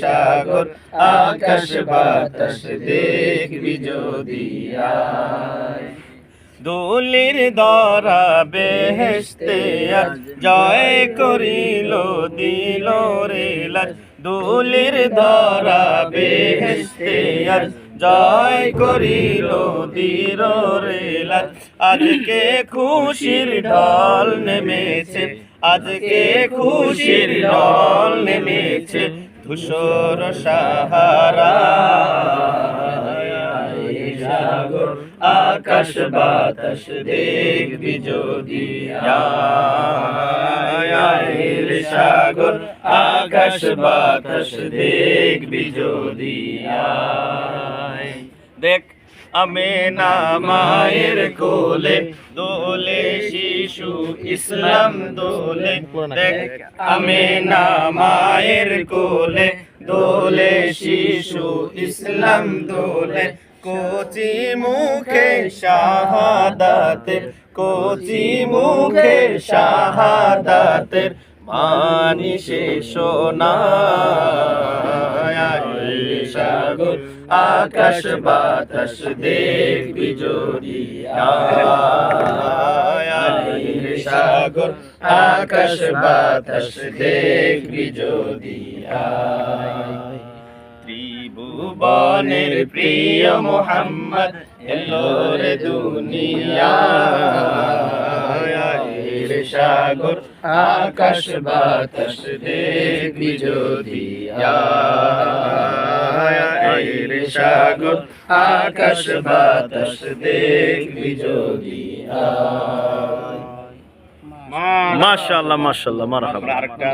সাগর, আকাশ বাতাস দেখবি যদি দোলির দরা বেহেস্তে জয় করিল, দিল রে দোলির দরা বেহেস্তে জয় করিল, দিল রে লাজ আজকে খুশির ঢল নেমেছে, আজকে খুশির ঢল নেমেছে। ধূসর সাহারা। সাগর আকাশ বাতাস দেখবি যদি। আয়ের সাগর আকাশ বাতাস দেখবি যদি। দেখ আমি না মায়ের কোলে দোলে শিশু ইসলাম দোলে। দেখ আমি না মায়ের কোলে, দোলে শিশু ইসলাম দোলে। কোচি মুখে শাহাদাতের, কোচি মুখে শাহাদাতের মানি সে সাগর আকাশ বাতাস দেখবি যদি আকাশ বাতাস দেখবি যদি ত্রিভুবনের প্রিয় মোহাম্মদ, এলো রে সাগর আকাশ বাতাস দেখবি যদি সাগর আকাশ বাতাস দেখবি যদি আয় মাশাআল্লাহ মাশাআল্লাহ মারহাবা। আরেকটা